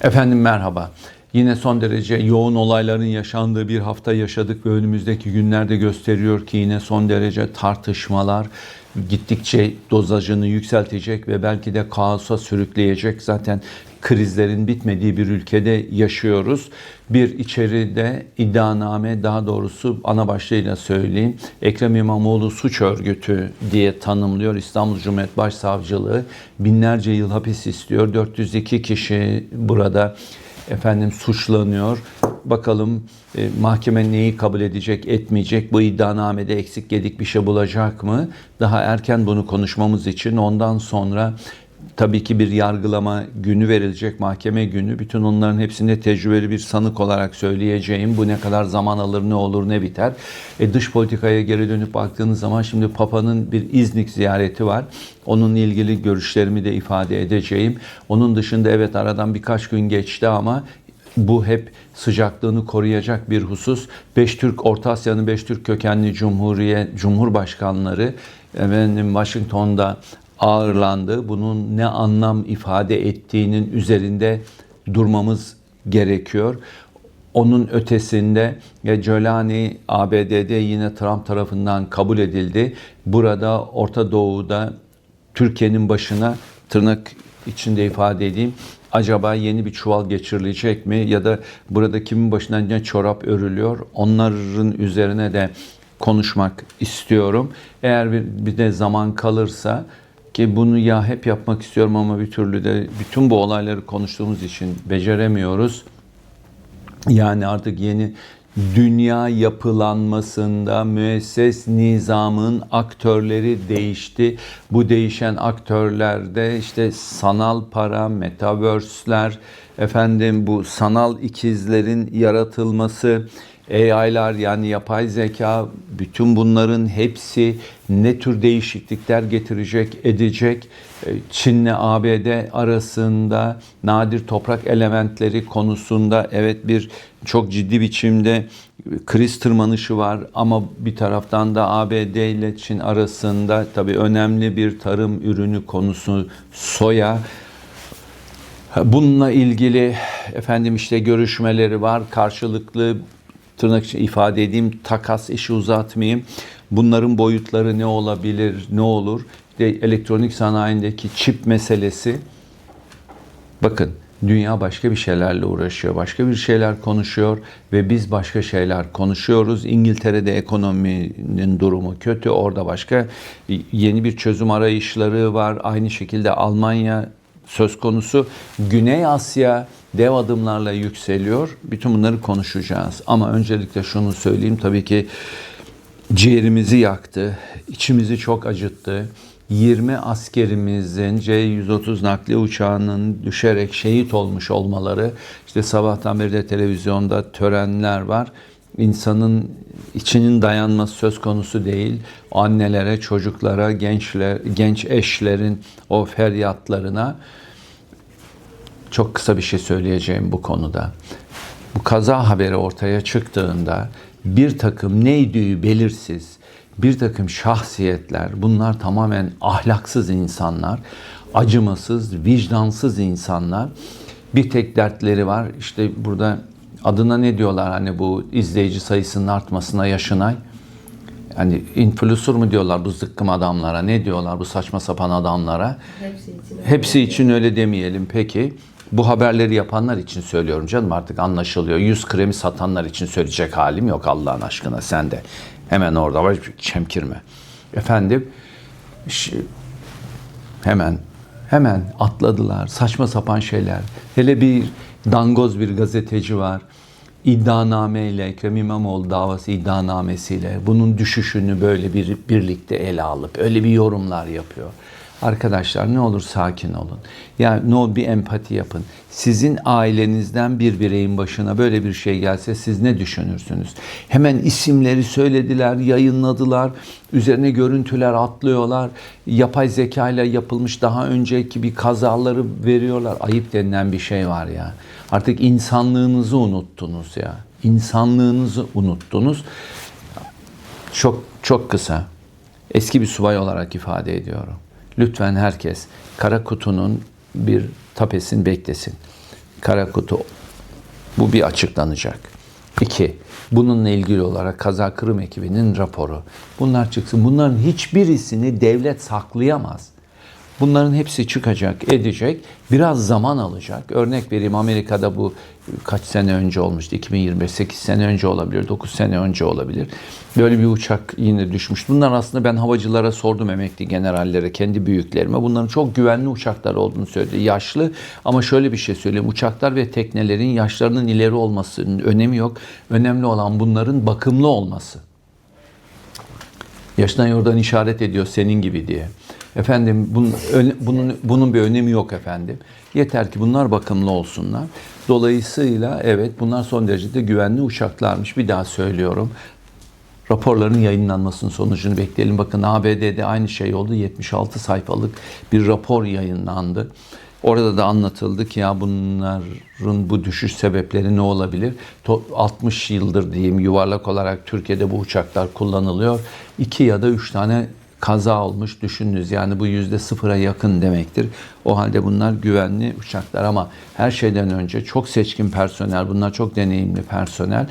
Efendim merhaba. Yine son derece yoğun olayların yaşandığı bir hafta yaşadık ve önümüzdeki günlerde gösteriyor ki yine son derece tartışmalar gittikçe dozajını yükseltecek ve belki de kaosa sürükleyecek. Zaten krizlerin bitmediği bir ülkede yaşıyoruz. Bir içeride iddianame daha doğrusu ana başlığıyla söyleyeyim. Ekrem İmamoğlu suç örgütü diye tanımlıyor İstanbul Cumhuriyet Başsavcılığı. Binlerce yıl hapis istiyor. 402 kişi burada efendim suçlanıyor. Bakalım e, mahkeme neyi kabul edecek, etmeyecek? Bu iddianamede eksik gedik bir şey bulacak mı? Daha erken bunu konuşmamız için ondan sonra tabii ki bir yargılama günü verilecek, mahkeme günü. Bütün onların hepsinde tecrübeli bir sanık olarak söyleyeceğim. Bu ne kadar zaman alır, ne olur, ne biter. E, dış politikaya geri dönüp baktığınız zaman şimdi Papa'nın bir İznik ziyareti var. Onunla ilgili görüşlerimi de ifade edeceğim. Onun dışında evet aradan birkaç gün geçti ama bu hep sıcaklığını koruyacak bir husus. Beş Türk, Orta Asya'nın beş Türk kökenli Cumhuriyet, Cumhurbaşkanları efendim Washington'da ağırlandı. Bunun ne anlam ifade ettiğinin üzerinde durmamız gerekiyor. Onun ötesinde Jolani ABD'de yine Trump tarafından kabul edildi. Burada Orta Doğu'da Türkiye'nin başına tırnak içinde ifade edeyim. Acaba yeni bir çuval geçirilecek mi ya da burada kimin başına ne çorap örülüyor? Onların üzerine de konuşmak istiyorum. Eğer bir, bir de zaman kalırsa ki bunu ya hep yapmak istiyorum ama bir türlü de bütün bu olayları konuştuğumuz için beceremiyoruz. Yani artık yeni dünya yapılanmasında müesses nizamın aktörleri değişti. Bu değişen aktörlerde işte sanal para, metaverse'ler, efendim bu sanal ikizlerin yaratılması, AI'lar yani yapay zeka bütün bunların hepsi ne tür değişiklikler getirecek, edecek? Çin'le ABD arasında nadir toprak elementleri konusunda evet bir çok ciddi biçimde kriz tırmanışı var ama bir taraftan da ABD ile Çin arasında tabii önemli bir tarım ürünü konusu soya. Bununla ilgili efendim işte görüşmeleri var. Karşılıklı tırnak için ifade edeyim takas işi uzatmayayım. Bunların boyutları ne olabilir, ne olur? İşte elektronik sanayindeki çip meselesi. Bakın dünya başka bir şeylerle uğraşıyor, başka bir şeyler konuşuyor ve biz başka şeyler konuşuyoruz. İngiltere'de ekonominin durumu kötü, orada başka yeni bir çözüm arayışları var. Aynı şekilde Almanya söz konusu. Güney Asya dev adımlarla yükseliyor. Bütün bunları konuşacağız. Ama öncelikle şunu söyleyeyim tabii ki ciğerimizi yaktı, içimizi çok acıttı. 20 askerimizin C-130 nakliye uçağının düşerek şehit olmuş olmaları, işte sabahtan beri de televizyonda törenler var. İnsanın içinin dayanması söz konusu değil. Annelere, çocuklara, gençler, genç eşlerin o feryatlarına çok kısa bir şey söyleyeceğim bu konuda. Bu kaza haberi ortaya çıktığında bir takım neydi belirsiz, bir takım şahsiyetler, bunlar tamamen ahlaksız insanlar, acımasız, vicdansız insanlar. Bir tek dertleri var. İşte burada adına ne diyorlar hani bu izleyici sayısının artmasına yaşınay. Hani influencer mu diyorlar bu zıkkım adamlara? Ne diyorlar bu saçma sapan adamlara? Hepsi için. Hepsi için öyle demeyelim peki. Bu haberleri yapanlar için söylüyorum canım artık anlaşılıyor. Yüz kremi satanlar için söyleyecek halim yok Allah'ın aşkına sen de. Hemen orada var çemkirme. Efendim hemen hemen atladılar saçma sapan şeyler. Hele bir dangoz bir gazeteci var. İddianameyle Ekrem İmamoğlu davası iddianamesiyle bunun düşüşünü böyle bir birlikte ele alıp öyle bir yorumlar yapıyor. Arkadaşlar ne olur sakin olun. Ya ne olur bir empati yapın. Sizin ailenizden bir bireyin başına böyle bir şey gelse siz ne düşünürsünüz? Hemen isimleri söylediler, yayınladılar. Üzerine görüntüler atlıyorlar. Yapay zeka ile yapılmış daha önceki bir kazaları veriyorlar. Ayıp denilen bir şey var ya. Artık insanlığınızı unuttunuz ya. İnsanlığınızı unuttunuz. Çok çok kısa. Eski bir subay olarak ifade ediyorum. Lütfen herkes kara kutunun bir tapesini beklesin. Kara kutu bu bir açıklanacak. İki, bununla ilgili olarak Kaza Kırım ekibinin raporu. Bunlar çıksın. Bunların hiçbirisini devlet saklayamaz. Bunların hepsi çıkacak, edecek. Biraz zaman alacak. Örnek vereyim Amerika'da bu kaç sene önce olmuştu? 2025, 8 sene önce olabilir, 9 sene önce olabilir. Böyle bir uçak yine düşmüş. Bunlar aslında ben havacılara sordum emekli generallere, kendi büyüklerime. Bunların çok güvenli uçaklar olduğunu söyledi. Yaşlı ama şöyle bir şey söyleyeyim. Uçaklar ve teknelerin yaşlarının ileri olmasının önemi yok. Önemli olan bunların bakımlı olması. Yaşından yordan işaret ediyor senin gibi diye. Efendim bunun, bunun, bunun bir önemi yok efendim. Yeter ki bunlar bakımlı olsunlar. Dolayısıyla evet bunlar son derece de güvenli uçaklarmış. Bir daha söylüyorum. Raporların yayınlanmasının sonucunu bekleyelim. Bakın ABD'de aynı şey oldu. 76 sayfalık bir rapor yayınlandı. Orada da anlatıldı ki ya bunların bu düşüş sebepleri ne olabilir? To- 60 yıldır diyeyim yuvarlak olarak Türkiye'de bu uçaklar kullanılıyor. 2 ya da 3 tane kaza olmuş düşününüz. Yani bu yüzde sıfıra yakın demektir. O halde bunlar güvenli uçaklar ama her şeyden önce çok seçkin personel, bunlar çok deneyimli personel.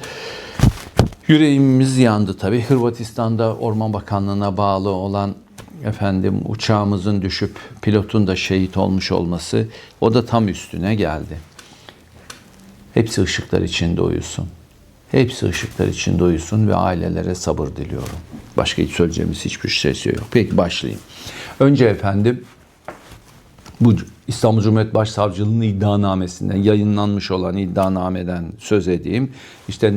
Yüreğimiz yandı tabii. Hırvatistan'da Orman Bakanlığı'na bağlı olan efendim uçağımızın düşüp pilotun da şehit olmuş olması o da tam üstüne geldi. Hepsi ışıklar içinde uyusun. Hepsi ışıklar içinde uyusun ve ailelere sabır diliyorum. Başka hiç söyleyeceğimiz hiçbir şey yok. Peki başlayayım. Önce efendim bu İstanbul Cumhuriyet Başsavcılığı'nın iddianamesinden yayınlanmış olan iddianameden söz edeyim. İşte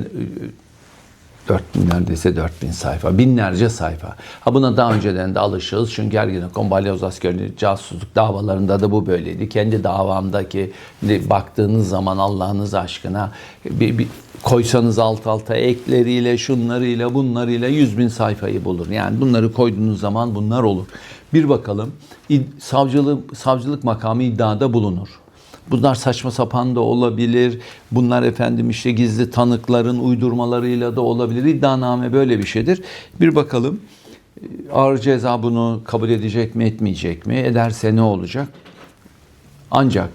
4000 neredeyse 4000 sayfa, binlerce sayfa. Ha buna daha önceden de alışığız çünkü Ergenekon, Balyoz askerliği, casusluk davalarında da bu böyleydi. Kendi davamdaki baktığınız zaman Allah'ınız aşkına bir, bir koysanız alt alta ekleriyle, şunlarıyla, bunlarıyla 100 bin sayfayı bulur. Yani bunları koyduğunuz zaman bunlar olur. Bir bakalım savcılık, savcılık makamı iddiada bulunur. Bunlar saçma sapan da olabilir. Bunlar efendim işte gizli tanıkların uydurmalarıyla da olabilir. İddianame böyle bir şeydir. Bir bakalım e, ağır ceza bunu kabul edecek mi etmeyecek mi? Ederse ne olacak? Ancak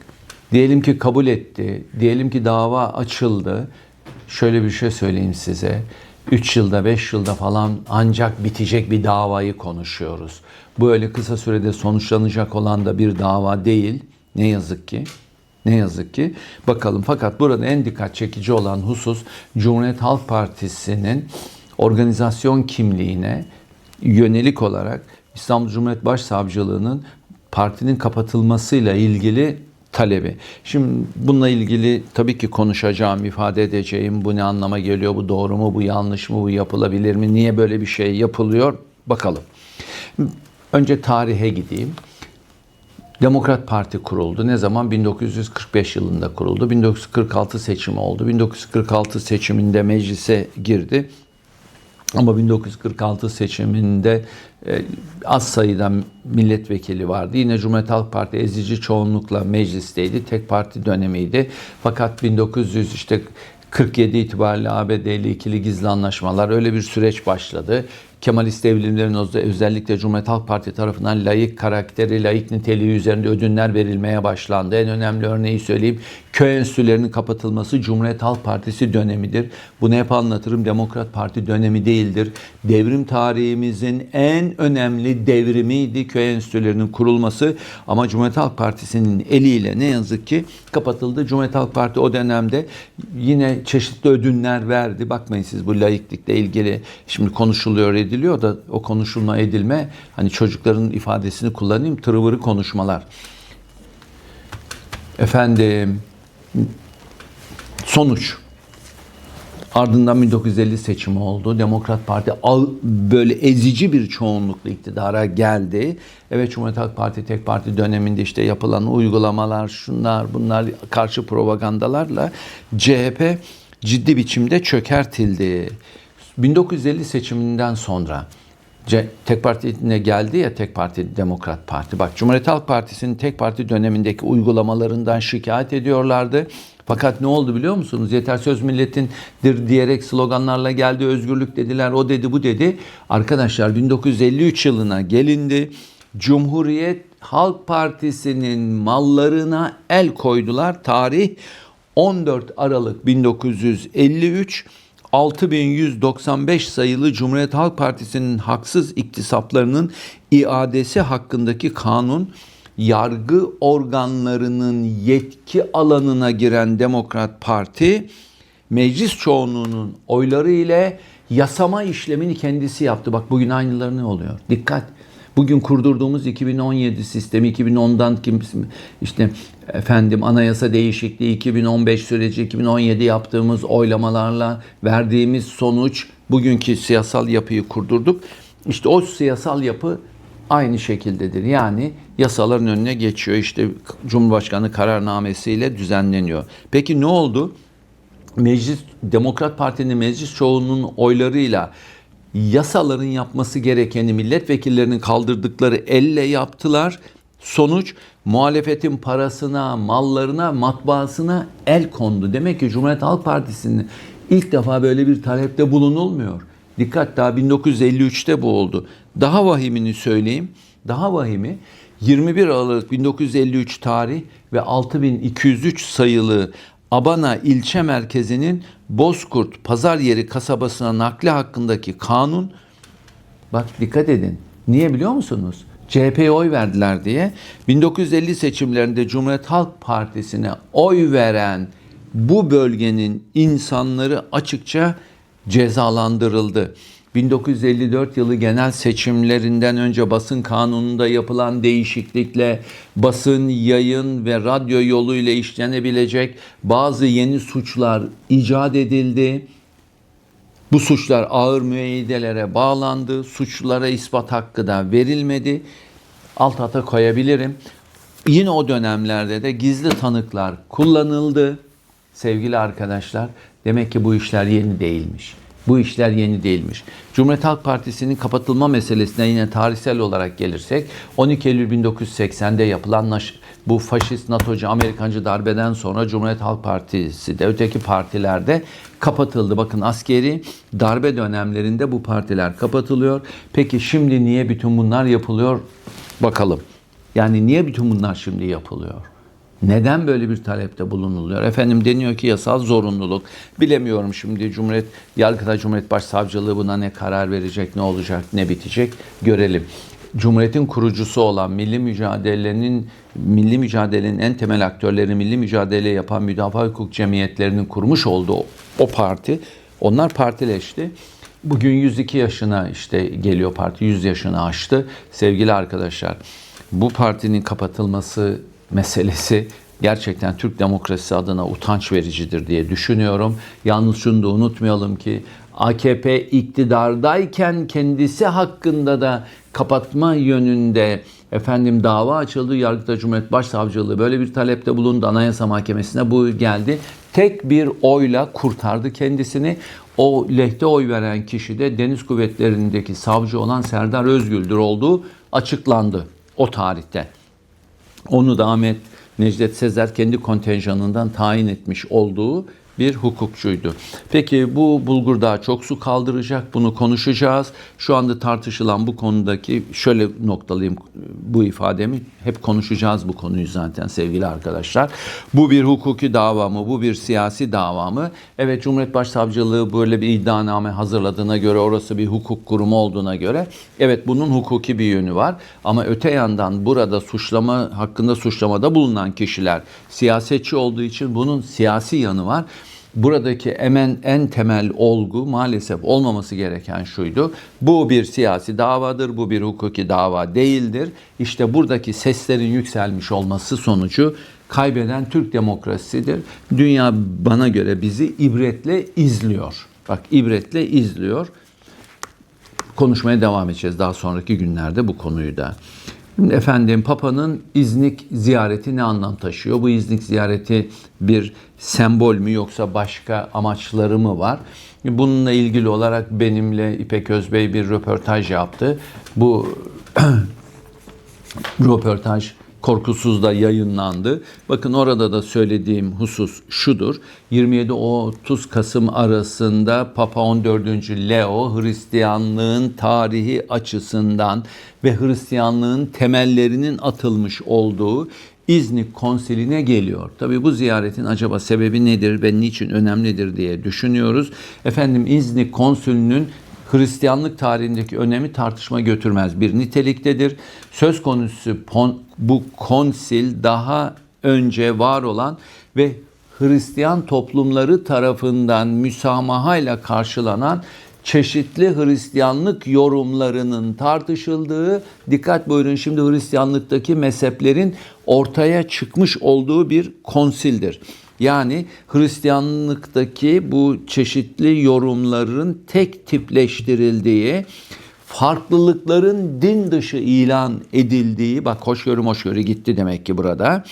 diyelim ki kabul etti, diyelim ki dava açıldı. Şöyle bir şey söyleyeyim size. 3 yılda 5 yılda falan ancak bitecek bir davayı konuşuyoruz. Bu öyle kısa sürede sonuçlanacak olan da bir dava değil. Ne yazık ki. Ne yazık ki. Bakalım fakat burada en dikkat çekici olan husus Cumhuriyet Halk Partisi'nin organizasyon kimliğine yönelik olarak İstanbul Cumhuriyet Başsavcılığı'nın partinin kapatılmasıyla ilgili talebi. Şimdi bununla ilgili tabii ki konuşacağım, ifade edeceğim. Bu ne anlama geliyor, bu doğru mu, bu yanlış mı, bu yapılabilir mi, niye böyle bir şey yapılıyor? Bakalım. Önce tarihe gideyim. Demokrat Parti kuruldu. Ne zaman? 1945 yılında kuruldu. 1946 seçimi oldu. 1946 seçiminde meclise girdi. Ama 1946 seçiminde e, az sayıda milletvekili vardı. Yine Cumhuriyet Halk Parti ezici çoğunlukla meclisteydi. Tek parti dönemiydi. Fakat 1900 işte 47 itibariyle ABD ile ikili gizli anlaşmalar öyle bir süreç başladı. Kemalist devrimlerin öz- özellikle Cumhuriyet Halk Parti tarafından layık karakteri, layık niteliği üzerinde ödünler verilmeye başlandı. En önemli örneği söyleyeyim. Köy enstitülerinin kapatılması Cumhuriyet Halk Partisi dönemidir. Bunu hep anlatırım. Demokrat Parti dönemi değildir. Devrim tarihimizin en önemli devrimiydi köy enstitülerinin kurulması. Ama Cumhuriyet Halk Partisi'nin eliyle ne yazık ki kapatıldı. Cumhuriyet Halk Parti o dönemde yine çeşitli ödünler verdi. Bakmayın siz bu laiklikle ilgili şimdi konuşuluyor ediliyor da o konuşulma edilme hani çocukların ifadesini kullanayım tırıvırı konuşmalar. Efendim sonuç Ardından 1950 seçimi oldu. Demokrat Parti al- böyle ezici bir çoğunlukla iktidara geldi. Evet Cumhuriyet Halk Parti tek parti döneminde işte yapılan uygulamalar, şunlar bunlar karşı propagandalarla CHP ciddi biçimde çökertildi. 1950 seçiminden sonra tek partine geldi ya tek parti Demokrat Parti. Bak Cumhuriyet Halk Partisi'nin tek parti dönemindeki uygulamalarından şikayet ediyorlardı. Fakat ne oldu biliyor musunuz? Yeter söz milletindir diyerek sloganlarla geldi. Özgürlük dediler, o dedi, bu dedi. Arkadaşlar 1953 yılına gelindi. Cumhuriyet Halk Partisi'nin mallarına el koydular. Tarih 14 Aralık 1953 6195 sayılı Cumhuriyet Halk Partisi'nin haksız iktisaplarının iadesi hakkındaki kanun yargı organlarının yetki alanına giren Demokrat Parti meclis çoğunluğunun oyları ile yasama işlemini kendisi yaptı. Bak bugün aynıları ne oluyor? Dikkat. Bugün kurdurduğumuz 2017 sistemi 2010'dan kim işte efendim anayasa değişikliği 2015 süreci 2017 yaptığımız oylamalarla verdiğimiz sonuç bugünkü siyasal yapıyı kurdurduk. İşte o siyasal yapı aynı şekildedir. Yani yasaların önüne geçiyor. İşte Cumhurbaşkanı kararnamesiyle düzenleniyor. Peki ne oldu? Meclis Demokrat Parti'nin meclis çoğunluğunun oylarıyla yasaların yapması gerekeni milletvekillerinin kaldırdıkları elle yaptılar. Sonuç muhalefetin parasına, mallarına, matbaasına el kondu. Demek ki Cumhuriyet Halk Partisi'nin ilk defa böyle bir talepte bulunulmuyor. Dikkat daha 1953'te bu oldu. Daha vahimini söyleyeyim. Daha vahimi 21 Aralık 1953 tarih ve 6203 sayılı Abana ilçe merkezinin Bozkurt pazar yeri kasabasına nakli hakkındaki kanun bak dikkat edin. Niye biliyor musunuz? CHP'ye oy verdiler diye 1950 seçimlerinde Cumhuriyet Halk Partisi'ne oy veren bu bölgenin insanları açıkça cezalandırıldı. 1954 yılı genel seçimlerinden önce basın kanununda yapılan değişiklikle basın, yayın ve radyo yoluyla işlenebilecek bazı yeni suçlar icat edildi. Bu suçlar ağır müeyyidelere bağlandı. Suçlulara ispat hakkı da verilmedi. Alt ata koyabilirim. Yine o dönemlerde de gizli tanıklar kullanıldı. Sevgili arkadaşlar, demek ki bu işler yeni değilmiş. Bu işler yeni değilmiş. Cumhuriyet Halk Partisi'nin kapatılma meselesine yine tarihsel olarak gelirsek 12 Eylül 1980'de yapılan bu faşist NATO'cu Amerikancı darbeden sonra Cumhuriyet Halk Partisi de öteki partilerde kapatıldı. Bakın askeri darbe dönemlerinde bu partiler kapatılıyor. Peki şimdi niye bütün bunlar yapılıyor? Bakalım. Yani niye bütün bunlar şimdi yapılıyor? Neden böyle bir talepte bulunuluyor? Efendim deniyor ki yasal zorunluluk. Bilemiyorum şimdi Cumhuriyet Yargıtay Cumhuriyet Başsavcılığı buna ne karar verecek, ne olacak, ne bitecek görelim. Cumhuriyetin kurucusu olan milli mücadelenin milli mücadelenin en temel aktörleri milli mücadele yapan müdafaa hukuk cemiyetlerinin kurmuş olduğu o parti onlar partileşti. Bugün 102 yaşına işte geliyor parti 100 yaşını aştı. Sevgili arkadaşlar bu partinin kapatılması meselesi gerçekten Türk demokrasisi adına utanç vericidir diye düşünüyorum. Yalnız şunu da unutmayalım ki AKP iktidardayken kendisi hakkında da kapatma yönünde efendim dava açıldı. Yargıtay Cumhuriyet Başsavcılığı böyle bir talepte bulundu. Anayasa Mahkemesi'ne bu geldi. Tek bir oyla kurtardı kendisini. O lehte oy veren kişi de Deniz Kuvvetleri'ndeki savcı olan Serdar Özgül'dür olduğu açıklandı o tarihte. Onu da Ahmet Necdet Sezer kendi kontenjanından tayin etmiş olduğu bir hukukçuydu. Peki bu bulgur daha çok su kaldıracak. Bunu konuşacağız. Şu anda tartışılan bu konudaki şöyle noktalayayım bu ifademi. Hep konuşacağız bu konuyu zaten sevgili arkadaşlar. Bu bir hukuki dava mı? Bu bir siyasi dava mı? Evet Cumhuriyet Başsavcılığı böyle bir iddianame hazırladığına göre orası bir hukuk kurumu olduğuna göre evet bunun hukuki bir yönü var. Ama öte yandan burada suçlama hakkında suçlamada bulunan kişiler siyasetçi olduğu için bunun siyasi yanı var buradaki emen en temel olgu maalesef olmaması gereken şuydu. Bu bir siyasi davadır, bu bir hukuki dava değildir. İşte buradaki seslerin yükselmiş olması sonucu kaybeden Türk demokrasisidir. Dünya bana göre bizi ibretle izliyor. Bak ibretle izliyor. Konuşmaya devam edeceğiz daha sonraki günlerde bu konuyu da. Efendim Papa'nın İznik ziyareti ne anlam taşıyor? Bu İznik ziyareti bir sembol mü yoksa başka amaçları mı var? Bununla ilgili olarak benimle İpek Özbey bir röportaj yaptı. Bu röportaj Korkusuz da yayınlandı. Bakın orada da söylediğim husus şudur. 27-30 Kasım arasında Papa 14. Leo Hristiyanlığın tarihi açısından ve Hristiyanlığın temellerinin atılmış olduğu İznik konsiline geliyor. Tabii bu ziyaretin acaba sebebi nedir ve niçin önemlidir diye düşünüyoruz. Efendim İznik konsülünün Hristiyanlık tarihindeki önemi tartışma götürmez bir niteliktedir. Söz konusu pon- bu konsil daha önce var olan ve Hristiyan toplumları tarafından müsamahayla karşılanan çeşitli Hristiyanlık yorumlarının tartışıldığı, dikkat buyurun şimdi Hristiyanlıktaki mezheplerin ortaya çıkmış olduğu bir konsildir. Yani Hristiyanlıktaki bu çeşitli yorumların tek tipleştirildiği, farklılıkların din dışı ilan edildiği, bak hoşgörü hoşgörü gitti demek ki burada,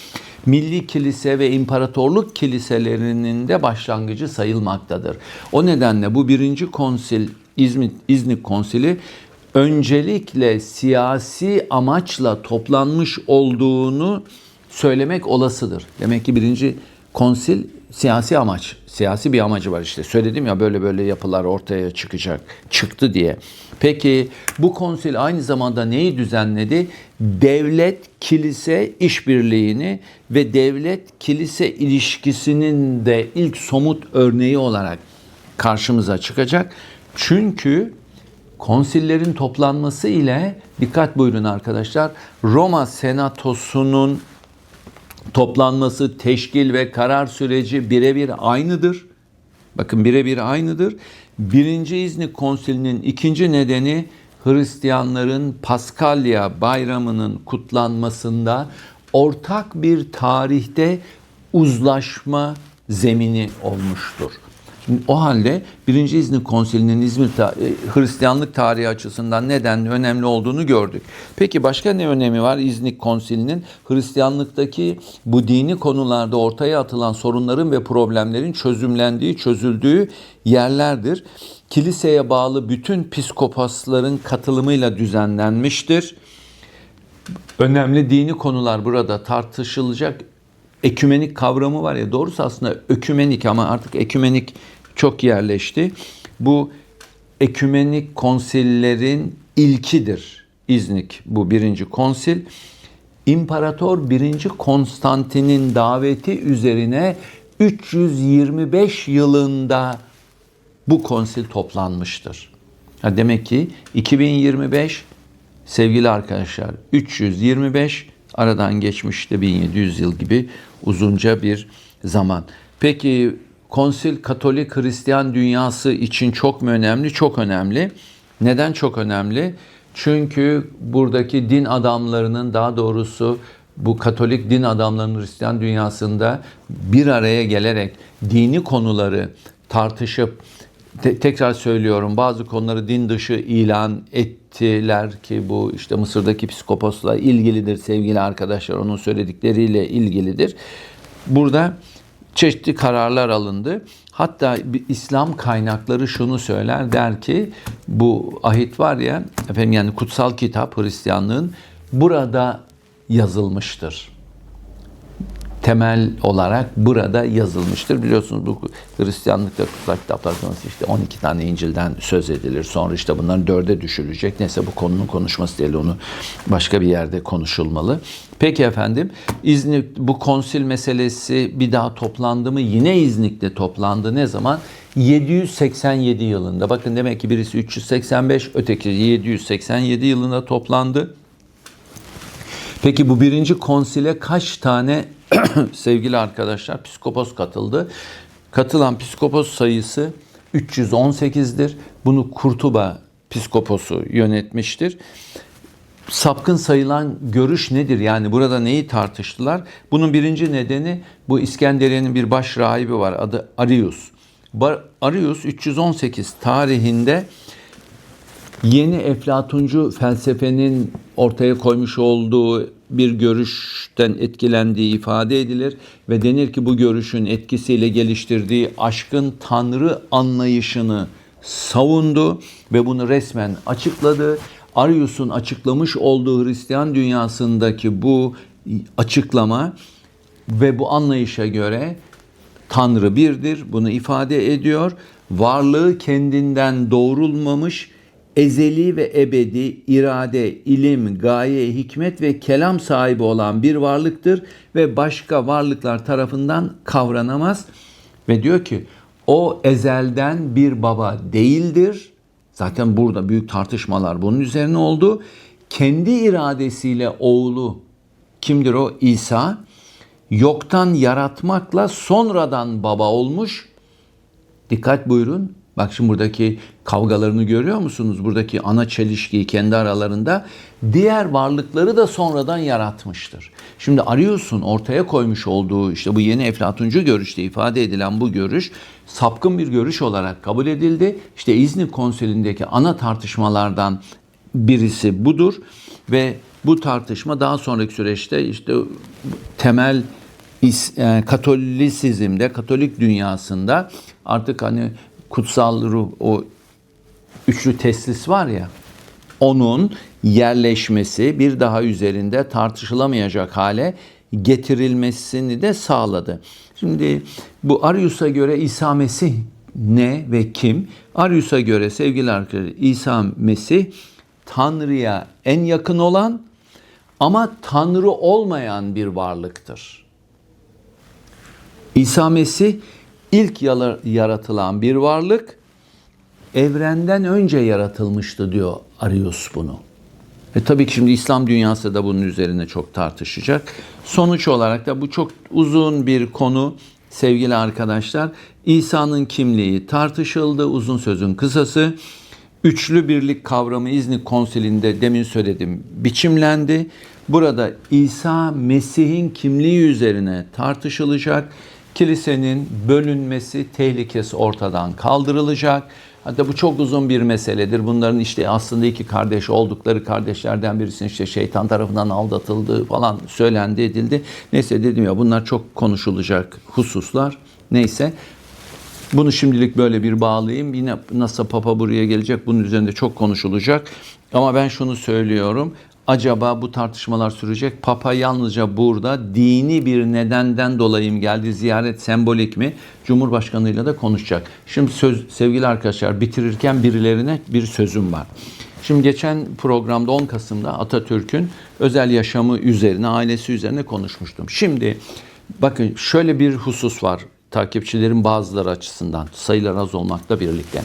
milli kilise ve imparatorluk kiliselerinin de başlangıcı sayılmaktadır. O nedenle bu birinci konsil, İzmit, İznik konsili öncelikle siyasi amaçla toplanmış olduğunu söylemek olasıdır. Demek ki birinci konsil siyasi amaç, siyasi bir amacı var işte. Söyledim ya böyle böyle yapılar ortaya çıkacak, çıktı diye. Peki bu konsil aynı zamanda neyi düzenledi? Devlet kilise işbirliğini ve devlet kilise ilişkisinin de ilk somut örneği olarak karşımıza çıkacak. Çünkü konsillerin toplanması ile dikkat buyurun arkadaşlar Roma senatosunun toplanması, teşkil ve karar süreci birebir aynıdır. Bakın birebir aynıdır. Birinci İznik Konsili'nin ikinci nedeni Hristiyanların Paskalya bayramının kutlanmasında ortak bir tarihte uzlaşma zemini olmuştur. Şimdi o halde birinci İznik Konsili'nin İzmir ta- e, Hristiyanlık tarihi açısından neden önemli olduğunu gördük. Peki başka ne önemi var İznik Konsili'nin? Hristiyanlıktaki bu dini konularda ortaya atılan sorunların ve problemlerin çözümlendiği, çözüldüğü yerlerdir. Kiliseye bağlı bütün piskopasların katılımıyla düzenlenmiştir. Önemli dini konular burada tartışılacak ekümenik kavramı var ya doğrusu aslında ökümenik ama artık ekümenik çok yerleşti. Bu ekümenik konsillerin ilkidir. İznik bu birinci konsil. İmparator 1. Konstantin'in daveti üzerine 325 yılında bu konsil toplanmıştır. Ha demek ki 2025 sevgili arkadaşlar 325 aradan geçmişte 1700 yıl gibi uzunca bir zaman. Peki konsil Katolik Hristiyan dünyası için çok mu önemli? Çok önemli. Neden çok önemli? Çünkü buradaki din adamlarının daha doğrusu bu Katolik din adamlarının Hristiyan dünyasında bir araya gelerek dini konuları tartışıp te- tekrar söylüyorum bazı konuları din dışı ilan ettiler ki bu işte Mısır'daki psikoposla ilgilidir sevgili arkadaşlar onun söyledikleriyle ilgilidir. Burada çeşitli kararlar alındı. Hatta İslam kaynakları şunu söyler der ki bu ahit var ya efendim yani kutsal kitap Hristiyanlığın burada yazılmıştır temel olarak burada yazılmıştır. Biliyorsunuz bu Hristiyanlıkta kutsal kitaplar konusu işte 12 tane İncil'den söz edilir. Sonra işte bunların dörde düşülecek. Neyse bu konunun konuşması değil onu başka bir yerde konuşulmalı. Peki efendim İznik bu konsil meselesi bir daha toplandı mı? Yine İznik'te toplandı. Ne zaman? 787 yılında. Bakın demek ki birisi 385, öteki 787 yılında toplandı. Peki bu birinci konsile kaç tane sevgili arkadaşlar psikopos katıldı? Katılan psikopos sayısı 318'dir. Bunu Kurtuba psikoposu yönetmiştir. Sapkın sayılan görüş nedir? Yani burada neyi tartıştılar? Bunun birinci nedeni bu İskenderiye'nin bir baş rahibi var adı Arius. Arius 318 tarihinde yeni Eflatuncu felsefenin ortaya koymuş olduğu bir görüşten etkilendiği ifade edilir ve denir ki bu görüşün etkisiyle geliştirdiği aşkın tanrı anlayışını savundu ve bunu resmen açıkladı. Arius'un açıklamış olduğu Hristiyan dünyasındaki bu açıklama ve bu anlayışa göre Tanrı birdir. Bunu ifade ediyor. Varlığı kendinden doğrulmamış ezeli ve ebedi irade, ilim, gaye, hikmet ve kelam sahibi olan bir varlıktır ve başka varlıklar tarafından kavranamaz. Ve diyor ki o ezelden bir baba değildir. Zaten burada büyük tartışmalar bunun üzerine oldu. Kendi iradesiyle oğlu kimdir o? İsa yoktan yaratmakla sonradan baba olmuş. Dikkat buyurun. Bak şimdi buradaki kavgalarını görüyor musunuz? Buradaki ana çelişkiyi kendi aralarında diğer varlıkları da sonradan yaratmıştır. Şimdi arıyorsun ortaya koymuş olduğu işte bu yeni Eflatuncu görüşte ifade edilen bu görüş sapkın bir görüş olarak kabul edildi. İşte İznik Konsili'ndeki ana tartışmalardan birisi budur ve bu tartışma daha sonraki süreçte işte temel yani Katolisizmde, Katolik dünyasında artık hani kutsal ruh o üçlü teslis var ya onun yerleşmesi bir daha üzerinde tartışılamayacak hale getirilmesini de sağladı. Şimdi bu Arius'a göre İsa Mesih ne ve kim? Arius'a göre sevgili arkadaşlar İsa Mesih Tanrı'ya en yakın olan ama Tanrı olmayan bir varlıktır. İsa Mesih ilk yaratılan bir varlık evrenden önce yaratılmıştı diyor Arius bunu. E tabii ki şimdi İslam dünyası da bunun üzerine çok tartışacak. Sonuç olarak da bu çok uzun bir konu sevgili arkadaşlar. İsa'nın kimliği tartışıldı uzun sözün kısası. Üçlü birlik kavramı İznik Konsili'nde demin söyledim biçimlendi. Burada İsa Mesih'in kimliği üzerine tartışılacak. Kilisenin bölünmesi tehlikesi ortadan kaldırılacak. Hatta bu çok uzun bir meseledir. Bunların işte aslında iki kardeş oldukları kardeşlerden birisinin işte şeytan tarafından aldatıldığı falan söylendi edildi. Neyse dedim ya bunlar çok konuşulacak hususlar. Neyse bunu şimdilik böyle bir bağlayayım. Yine nasıl Papa buraya gelecek bunun üzerinde çok konuşulacak. Ama ben şunu söylüyorum. Acaba bu tartışmalar sürecek? Papa yalnızca burada dini bir nedenden dolayı mı geldi? Ziyaret sembolik mi? Cumhurbaşkanıyla da konuşacak. Şimdi söz, sevgili arkadaşlar bitirirken birilerine bir sözüm var. Şimdi geçen programda 10 Kasım'da Atatürk'ün özel yaşamı üzerine, ailesi üzerine konuşmuştum. Şimdi bakın şöyle bir husus var takipçilerin bazıları açısından sayılar az olmakla birlikte.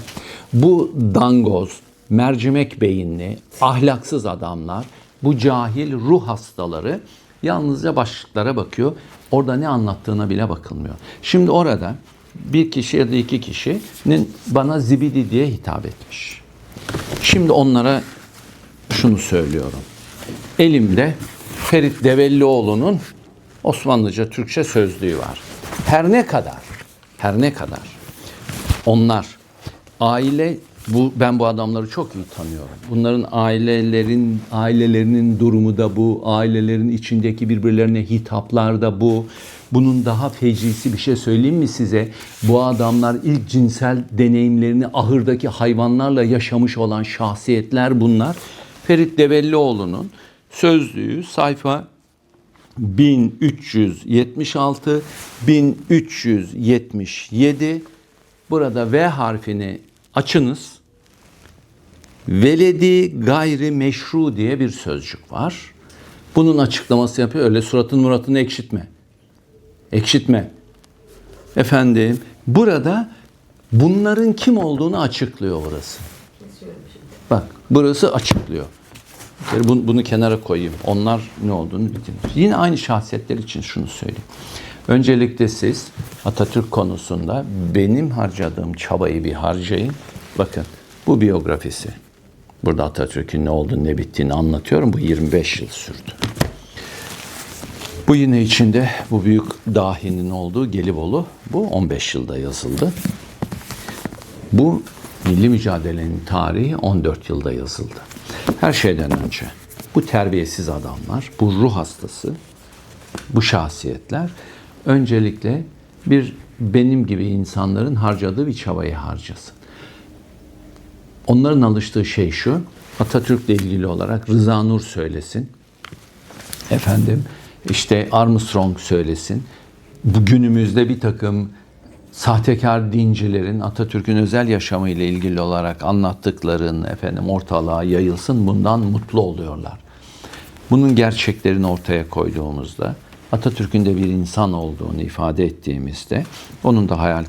Bu dangoz, mercimek beyinli, ahlaksız adamlar, bu cahil ruh hastaları yalnızca başlıklara bakıyor. Orada ne anlattığına bile bakılmıyor. Şimdi orada bir kişi ya da iki kişinin bana zibidi diye hitap etmiş. Şimdi onlara şunu söylüyorum. Elimde Ferit Devellioğlu'nun Osmanlıca Türkçe sözlüğü var. Her ne kadar, her ne kadar onlar aile bu ben bu adamları çok iyi tanıyorum. Bunların ailelerin ailelerinin durumu da bu, ailelerin içindeki birbirlerine hitaplar da bu. Bunun daha fecisi bir şey söyleyeyim mi size? Bu adamlar ilk cinsel deneyimlerini ahırdaki hayvanlarla yaşamış olan şahsiyetler bunlar. Ferit Devellioğlu'nun sözlüğü sayfa 1376 1377 burada V harfini açınız. Veledi gayri meşru diye bir sözcük var. Bunun açıklaması yapıyor. Öyle suratın muratını ekşitme. Ekşitme. Efendim burada bunların kim olduğunu açıklıyor orası. Bak burası açıklıyor. Bunu, bunu kenara koyayım. Onlar ne olduğunu bilin. Yine aynı şahsiyetler için şunu söyleyeyim. Öncelikle siz Atatürk konusunda benim harcadığım çabayı bir harcayın. Bakın bu biyografisi. Burada Atatürk'ün ne olduğunu ne bittiğini anlatıyorum. Bu 25 yıl sürdü. Bu yine içinde bu büyük dahinin olduğu Gelibolu. Bu 15 yılda yazıldı. Bu milli mücadelenin tarihi 14 yılda yazıldı. Her şeyden önce bu terbiyesiz adamlar, bu ruh hastası, bu şahsiyetler öncelikle bir benim gibi insanların harcadığı bir çabayı harcasın. Onların alıştığı şey şu, Atatürk'le ilgili olarak Rıza Nur söylesin, efendim işte Armstrong söylesin, bu günümüzde bir takım sahtekar dincilerin Atatürk'ün özel yaşamı ile ilgili olarak anlattıklarının efendim ortalığa yayılsın bundan mutlu oluyorlar. Bunun gerçeklerini ortaya koyduğumuzda Atatürk'ün de bir insan olduğunu ifade ettiğimizde onun da hayal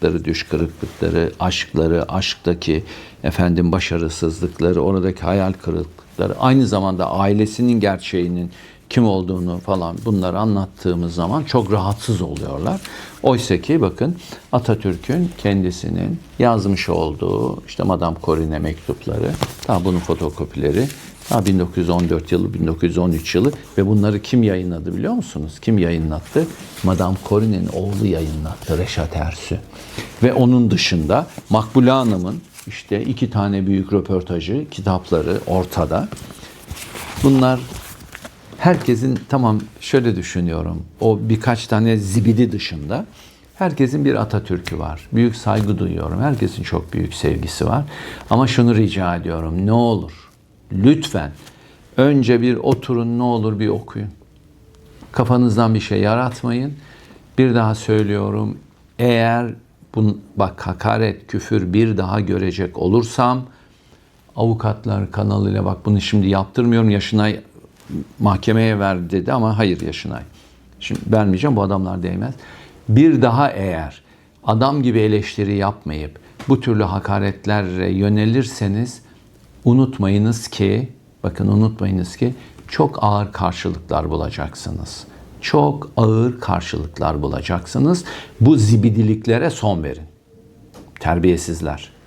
kırıklıkları, düş kırıklıkları, aşkları, aşktaki efendim başarısızlıkları, oradaki hayal kırıklıkları, aynı zamanda ailesinin gerçeğinin kim olduğunu falan bunları anlattığımız zaman çok rahatsız oluyorlar. Oysa ki bakın Atatürk'ün kendisinin yazmış olduğu işte Madame Corinne mektupları, daha bunun fotokopileri Ha 1914 yılı, 1913 yılı ve bunları kim yayınladı biliyor musunuz? Kim yayınlattı? Madame Corinne'in oğlu yayınlattı, Reşat Ersü. Ve onun dışında Makbule Hanım'ın işte iki tane büyük röportajı, kitapları ortada. Bunlar herkesin tamam şöyle düşünüyorum. O birkaç tane zibidi dışında herkesin bir Atatürk'ü var. Büyük saygı duyuyorum. Herkesin çok büyük sevgisi var. Ama şunu rica ediyorum. Ne olur lütfen önce bir oturun ne olur bir okuyun. Kafanızdan bir şey yaratmayın. Bir daha söylüyorum. Eğer bun, bak hakaret, küfür bir daha görecek olursam avukatlar kanalıyla bak bunu şimdi yaptırmıyorum. Yaşınay mahkemeye ver dedi ama hayır Yaşınay. Şimdi vermeyeceğim bu adamlar değmez. Bir daha eğer adam gibi eleştiri yapmayıp bu türlü hakaretlerle yönelirseniz unutmayınız ki bakın unutmayınız ki çok ağır karşılıklar bulacaksınız. Çok ağır karşılıklar bulacaksınız. Bu zibidiliklere son verin. Terbiyesizler.